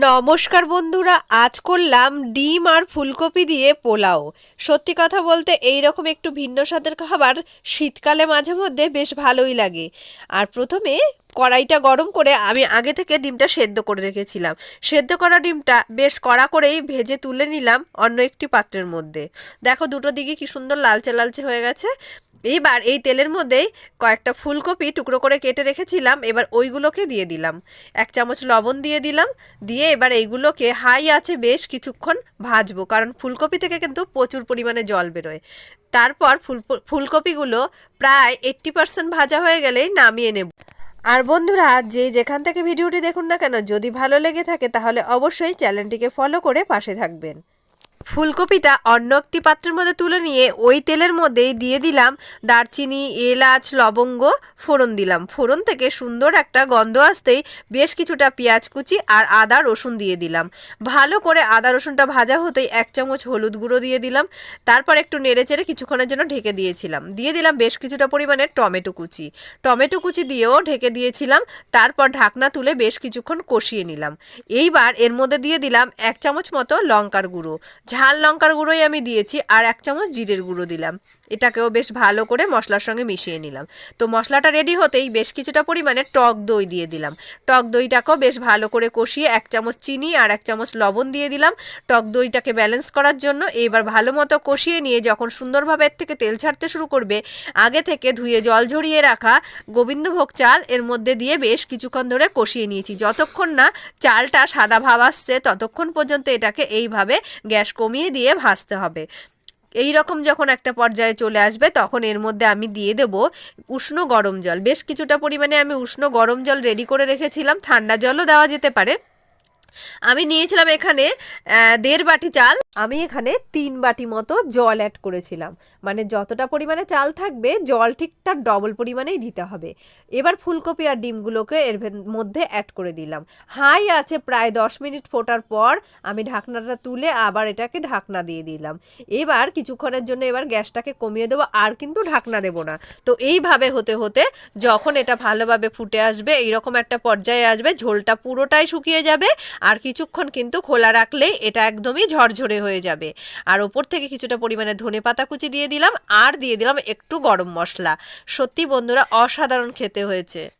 নমস্কার বন্ধুরা, আজ করলাম ডিম আর ফুলকপি দিয়ে পোলাও। সত্যি কথা বলতে এই রকম একটু ভিন্ন স্বাদের খাবার শীতকালে মাঝে মধ্যে বেশ ভালোই লাগে। আর প্রথমে কড়াইটা গরম করে আমি আগে থেকে ডিমটা সেদ্ধ করে রেখেছিলাম। সেদ্ধ করা ডিমটা বেশ কড়া করেই ভেজে তুলে নিলাম অন্য একটি পাত্রের মধ্যে। দেখো দুটো দিকে কি সুন্দর লালচে লালচে হয়ে গেছে। এইবার এই তেলের মধ্যেই কয়েকটা ফুলকপি টুকরো করে কেটে রেখেছিলাম, এবার ওইগুলোকে দিয়ে দিলাম। এক চামচ লবণ দিয়ে দিলাম, দিয়ে এবার এইগুলোকে হাই আছে বেশ কিছুক্ষণ ভাজবো, কারণ ফুলকপি থেকে কিন্তু প্রচুর পরিমাণে জল বেরোয়। তারপর ফুল, ফুলকপিগুলো প্রায় এইট্টি পার্সেন্ট ভাজা হয়ে গেলেই নামিয়ে নেব। আর বন্ধুরা, যে যেখান থেকে ভিডিওটি দেখুন না কেন, যদি ভালো লেগে থাকে তাহলে অবশ্যই চ্যানেলটিকে ফলো করে পাশে থাকবেন। ফুলকপিটা অন্য একটি পাত্রের মধ্যে তুলে নিয়ে ওই তেলের মধ্যেই দিয়ে দিলাম দারচিনি, এলাচ, লবঙ্গ, ফোড়ন দিলাম। ফোড়ন থেকে সুন্দর একটা গন্ধ আসতেই বেশ কিছুটা পেঁয়াজ কুচি আর আদা রসুন দিয়ে দিলাম। ভালো করে আদা রসুনটা ভাজা হতেই এক চামচ হলুদ গুঁড়ো দিয়ে দিলাম। তারপর একটু নেড়ে চেড়ে কিছুক্ষণের জন্য ঢেকে দিয়েছিলাম। দিয়ে দিলাম বেশ কিছুটা পরিমাণে টমেটো কুচি। টমেটো কুচি দিয়েও ঢেকে দিয়েছিলাম। তারপর ঢাকনা তুলে বেশ কিছুক্ষণ কষিয়ে নিলাম। এইবার এর মধ্যে দিয়ে দিলাম এক চামচ মতো লঙ্কার গুঁড়ো। ঝাল লঙ্কার গুঁড়োই আমি দিয়েছি আর এক চামচ জিরের গুঁড়ো দিলাম। এটাকেও বেশ ভালো করে মশলার সঙ্গে মিশিয়ে নিলাম। তো মশলাটা রেডি হতেই বেশ কিছুটা পরিমাণে টক দই দিয়ে দিলাম। টক দইটাকেও বেশ ভালো করে কষিয়ে এক চামচ চিনি আর এক চামচ লবণ দিয়ে দিলাম। টক দইটাকে ব্যালেন্স করার জন্য এবার ভালো মতো কষিয়ে নিয়ে যখন সুন্দরভাবে এর থেকে তেল ছাড়তে শুরু করবে, আগে থেকে ধুয়ে জল ঝরিয়ে রাখা গোবিন্দভোগ চাল এর মধ্যে দিয়ে বেশ কিছুক্ষণ ধরে কষিয়ে নিয়েছি। যতক্ষণ না চালটা সাদা ভাব আসছে, ততক্ষণ পর্যন্ত এটাকে এইভাবে গ্যাস কমিয়ে দিয়ে ভাজতে হবে। এই রকম যখন একটা পর্যায়ে চলে আসবে, তখন এর মধ্যে আমি দিয়ে দেব উষ্ণ গরম জল। বেশ কিছুটা পরিমাণে আমি উষ্ণ গরম জল রেডি করে রেখেছিলাম। ঠান্ডা জলও দেওয়া যেতে পারে। আমি নিয়েছিলাম এখানে দেড় বাটি চাল। আমি এখানে তিন বাটি মতো জল অ্যাড করেছিলাম। মানে যতটা পরিমাণে চাল থাকবে, জল ঠিক তার ডবল পরিমাণেই দিতে হবে। এবার ফুলকপি আর ডিমগুলোকে এর মধ্যে অ্যাড করে দিলাম। হাই আছে প্রায় দশ মিনিট ফোটার পর আমি ঢাকনাটা তুলে আবার এটাকে ঢাকনা দিয়ে দিলাম। এবার কিছুক্ষণের জন্য এবার গ্যাসটাকে কমিয়ে দেবো, আর কিন্তু ঢাকনা দেবো না। তো এইভাবে হতে হতে যখন এটা ভালোভাবে ফুটে আসবে, এইরকম একটা পর্যায়ে আসবে, ঝোলটা পুরোটাই শুকিয়ে যাবে আর কিছুক্ষণ কিন্তু খোলা রাখলে এটা একদমই ঝরঝরে হয়ে যাবে। আর ওপর থেকে কিছুটা পরিমাণে ধনে পাতা কুচি দিয়ে দিলাম, আর দিয়ে দিলাম একটু গরম মশলা। সত্যি বন্ধুরা, অসাধারণ খেতে হয়েছে।